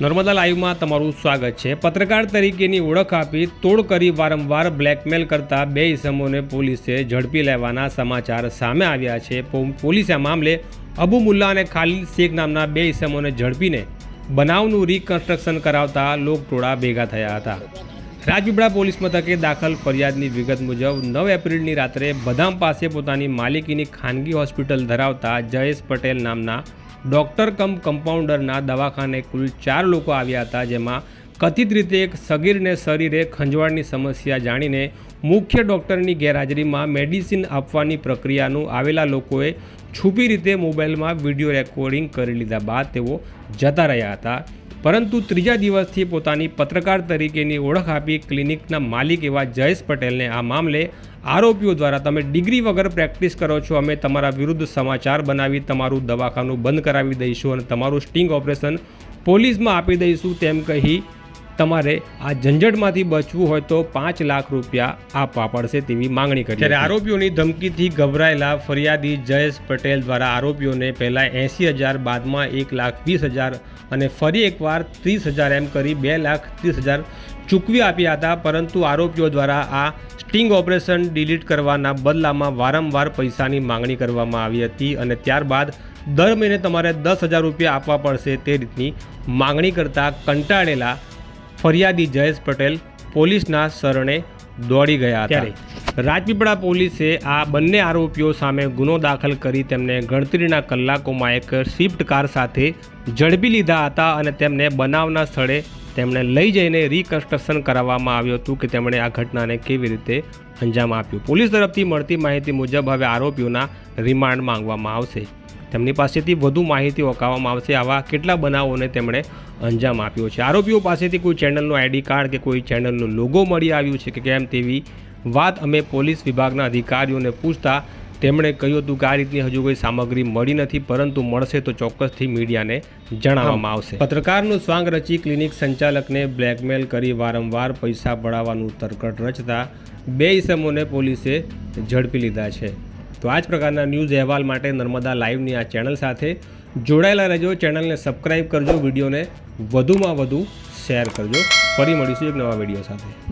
નર્મદા લાઈવમાં તમારું સ્વાગત છે. પત્રકાર તરીકેની ઓળખ આપી તોડ કરી વારંવાર બ્લેકમેલ કરતા બે ઇસમોને પોલીસે ઝડપી લેવાના સમાચાર સામે આવ્યા છે. પોલીસે આ મામલે અબુ મુલ્લા અને ખાલિદ શેખ નામના બે ઇસમોને ઝડપીને બનાવનું રિકન્સ્ટ્રક્શન કરાવતા લોકટોળા ભેગા થયા હતા. રાજપીપળા પોલીસ મથકે દાખલ ફરિયાદની વિગત મુજબ નવ એપ્રિલની રાત્રે બદામ પાસે પોતાની માલિકીની ખાનગી હોસ્પિટલ ધરાવતા જયેશ પટેલ નામના ડૉક્ટર કમ કમ્પાઉન્ડરના દવાખાને કુલ ચાર લોકો આવ્યા હતા, જેમાં કથિત રીતે એક સગીરને શરીરે ખંજવાળની સમસ્યા જાણીને મુખ્ય ડૉક્ટરની ગેરહાજરીમાં મેડિસિન આપવાની પ્રક્રિયાનું આવેલા લોકોએ છુપી રીતે મોબાઈલમાં વીડિયો રેકોર્ડિંગ કરી લીધા બાદ તેઓ જતા રહ્યા હતા. પરંતુ ત્રીજા દિવસથી પોતાની પત્રકાર તરીકેની ઓળખ આપી ક્લિનિકના માલિક એવા જયેશ પટેલને આ મામલે આરોપીઓ દ્વારા તમે ડિગ્રી વગર પ્રેક્ટિસ કરો છો, અમે તમારા વિરુદ્ધ સમાચાર બનાવી તમારું દવાખાનું બંધ કરાવી દઈશું અને તમારું સ્ટિંગ ઓપરેશન પોલીસમાં આપી દઈશું તેમ કહી તમારે આ ઝંઝટમાંથી બચવું હોય તો પાંચ લાખ રૂપિયા આપવા પડશે તેવી માંગણી કરી ત્યારે આરોપીઓની ધમકીથી ગભરાયેલા ફરિયાદી જયેશ પટેલ દ્વારા આરોપીઓને પહેલાં એંસી હજાર બાદમાં એક લાખ વીસ હજાર અને ફરી એકવાર ત્રીસ હજાર એમ કરી બે લાખ ત્રીસ હજાર ચૂકવી આપ્યા હતા. પરંતુ આરોપીઓ દ્વારા આ સ્ટિંગ ઓપરેશન ડિલીટ કરવાના બદલામાં વારંવાર પૈસાની માંગણી કરવામાં આવી હતી અને ત્યારબાદ દર મહિને તમારે દસ હજાર રૂપિયા આપવા પડશે તે રીતની માંગણી કરતાં કંટાળેલા ફરિયાદી જયેશ પટેલ પોલીસના શરણે દોડી ગયા હતા. રાજપીપળા પોલીસે આ બંને આરોપીઓ સામે ગુનો દાખલ કરી તેમને ગણતરીના કલાકોમાં એક સ્વિફ્ટ કાર સાથે ઝડપી લીધા હતા અને તેમને બનાવના સ્થળે તેમણે લઈ જઈને રિકન્સ્ટ્રક્શન કરાવવામાં આવ્યું હતું કે તેમણે આ ઘટનાને કેવી રીતે અંજામ આપ્યું. પોલીસ તરફથી મળતી માહિતી મુજબ હવે આરોપીઓના રિમાન્ડ માંગવામાં આવશે. તેમની પાસેથી વધુ માહિતી ઓકાવવામાં આવશે આવા કેટલા બનાવોને તેમણે અંજામ આપ્યો છે. આરોપીઓ પાસેથી કોઈ ચેનલનું આઈડી કાર્ડ કે કોઈ ચેનલનું લોગો મળી આવ્યું છે કે કેમ તેવી વાત અમે પોલીસ વિભાગના અધિકારીઓને પૂછતા તેમણે કહ્યું હતું કે આ રીતની હજુ કોઈ સામગ્રી મળી નથી પરંતુ મળશે તો ચોક્કસથી મીડિયાને જણાવવામાં આવશે. પત્રકારનું સ્વાંગ રચી ક્લિનિક સંચાલકને બ્લેકમેલ કરી વારંવાર પૈસા પડાવવાનું તરકટ રચતા બે ઇસમોને પોલીસે ઝડપી લીધા છે. તો આ જ પ્રકારના ન્યૂઝ અહેવાલ માટે નર્મદા લાઈવની આ ચેનલ સાથે જોડાયેલા રહેજો. ચેનલને સબસ્ક્રાઈબ કરજો, વિડીયોને વધુમાં વધુ શેર કરજો. ફરી મળીશું એક નવા વીડિયો સાથે.